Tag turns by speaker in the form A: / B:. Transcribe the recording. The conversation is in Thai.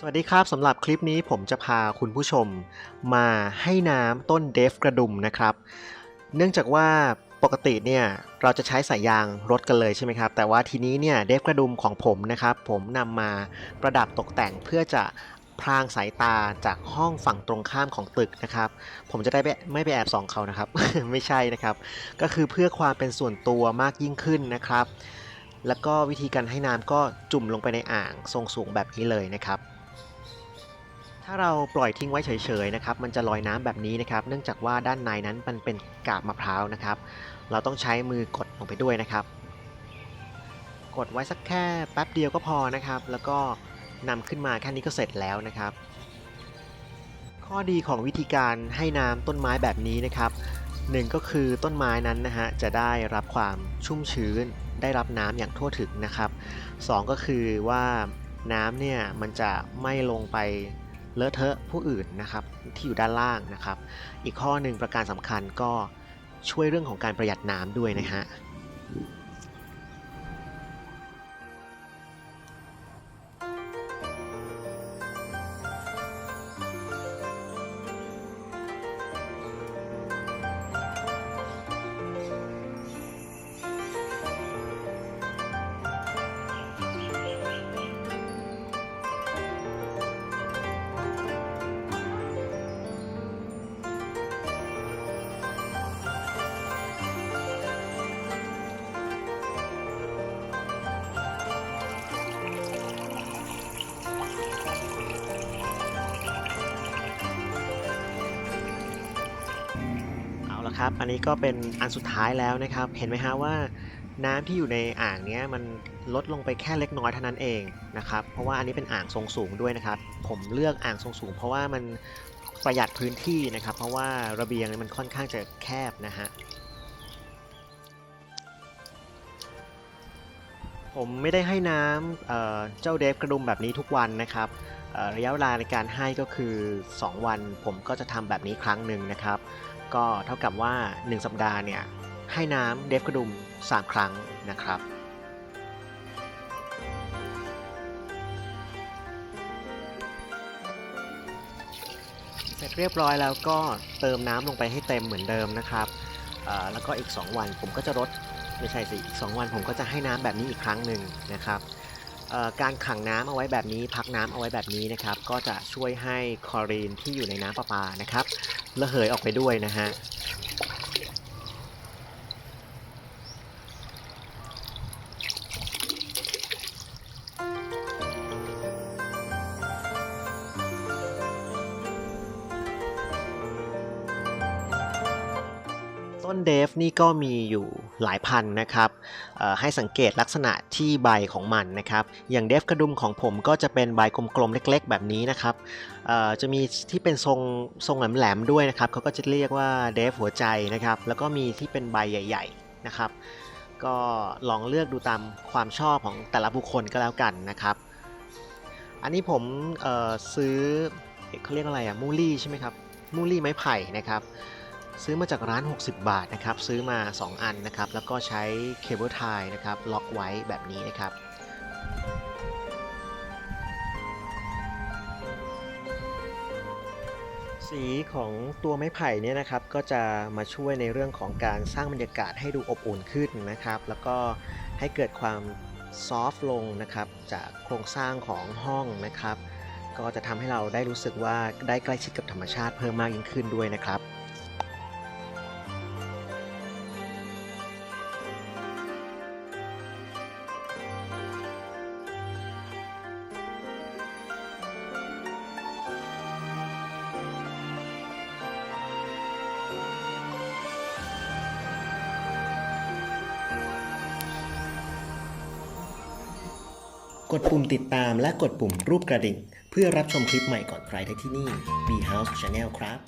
A: สวัสดีครับสำหรับคลิปนี้ผมจะพาคุณผู้ชมมาให้น้ำต้นเดฟกระดุมนะครับ เนื่องจากว่าปกติเนี่ยเราจะใช้สายยางรถกันเลยใช่ไหมครับ แต่ว่าทีนี้เนี่ยเดฟกระดุมของผมนะครับ ผมนำมาประดับตกแต่งเพื่อจะพรางสายตาจากห้องฝั่งตรงข้ามของตึกนะครับ ผมจะได้ไม่ไปแอบส่องเขานะครับ ไม่ใช่นะครับ ก็คือเพื่อความเป็นส่วนตัวมากยิ่งขึ้นนะครับ แล้วก็วิธีการให้น้ำก็จุ่มลงไปในอ่างทรงสูงแบบนี้เลยนะครับ ถ้าเราปล่อยทิ้งไว้เฉยๆนะครับมันจะลอยน้ำแบบนี้นะครับ เนื่องจากว่าด้านในนั้นมันเป็นกาบมะพร้าวนะครับ เราต้องใช้มือกดลงไปด้วยนะครับ กดไว้สักแค่แป๊บเดียวก็พอนะครับ แล้วก็นำขึ้นมาแค่นี้ก็เสร็จแล้วนะครับ ข้อดีของวิธีการให้น้ำต้นไม้แบบนี้นะครับหนึ่งก็คือต้นไม้นั้นนะฮะจะได้รับความชุ่มชื้น ได้รับน้ำอย่างทั่วถึงนะครับสองก็คือว่าน้ำเนี่ยมันจะไม่ลงไป เลอะเทอะผู้อื่นนะครับที่อยู่ด้านล่างนะครับ อีกข้อหนึ่งประการสำคัญก็ช่วยเรื่องของการประหยัดน้ำด้วยนะฮะ เอาละครับ อันนี้ก็เป็นอันสุดท้ายแล้วนะครับ เห็นไหมฮะว่าน้ำที่อยู่ในอ่างเนี้ยมันลดลงไปแค่เล็กน้อยเท่านั้นเองนะครับ เพราะว่าอันนี้เป็นอ่างทรงสูงด้วยนะครับ ผมเลือกอ่างทรงสูง เพราะว่ามันประหยัดพื้นที่นะครับ เพราะว่าระเบียงมันค่อนข้างจะแคบนะฮะ ผมไม่ได้ให้น้ำเเจ้าเดฟกระดุมแบบนี้ทุกวันนะครับเอ่อระยะเวลาในการให้ก็คือ 2 วัน ผมก็จะทำแบบนี้ครั้งหนึ่งนะครับ ก็เท่ากับว่า 1 สัปดาห์เนี่ยให้น้ำเดฟกระดุม 3 ครั้งนะครับ เสร็จเรียบร้อยแล้วก็เติมน้ำลงไปให้เต็มเหมือนเดิมนะครับแล้วก็อีก 2 วันผมก็จะรดไม่ใช่สิอีก 2 วันผมก็จะให้น้ำแบบนี้อีกครั้งหนึ่งนะครับ การขังน้ำเอาไว้แบบนี้ พักน้ำเอาไว้แบบนี้นะครับ ก็จะช่วยให้คลอรีนที่อยู่ในน้ำประปานะครับระเหยออกไปด้วยนะฮะ ต้นเดฟนี่ก็มีอยู่หลายพันนะครับให้สังเกตลักษณะที่ใบของมันนะครับ อย่างเดฟกระดุมของผมก็จะเป็นใบกลมๆเล็ก ๆ แบบนี้นะครับจะมีที่เป็นทรงทรงแหลมๆด้วยนะครับเขาก็จะเรียกว่าเดฟหัวใจนะครับ แล้วก็มีที่เป็นใบใหญ่ ๆนะครับ ก็ลองเลือกดูตามความชอบของแต่ละบุคคลก็แล้วกันนะครับ อันนี้ผมซื้อเขาเรียกอะไรอะมูลี่ใช่ไหมครับมูลี่ไม้ไผ่นะครับ ซื้อมาจากร้าน 60 บาทนะครับซื้อมา 2 อันนะครับแล้วก็ใช้เคเบิลไทยนะครับล็อกไว้แบบนี้นะครับสีของตัวไม้ไผ่เนี่ยนะครับก็จะมาช่วยในเรื่องของการสร้างบรรยากาศให้ดูอบอุ่นขึ้นนะครับ แล้วก็ให้เกิดความซอฟต์ลงนะครับจากโครงสร้างของห้องนะครับ ก็จะทำให้เราได้รู้สึกว่าได้ใกล้ชิดกับธรรมชาติเพิ่มมากยิ่งขึ้นด้วยนะครับ กดปุ่มติดตามและกดปุ่มรูปกระดิ่ง เพื่อรับชมคลิปใหม่ก่อนใครได้ที่นี่ B House Channel ครับ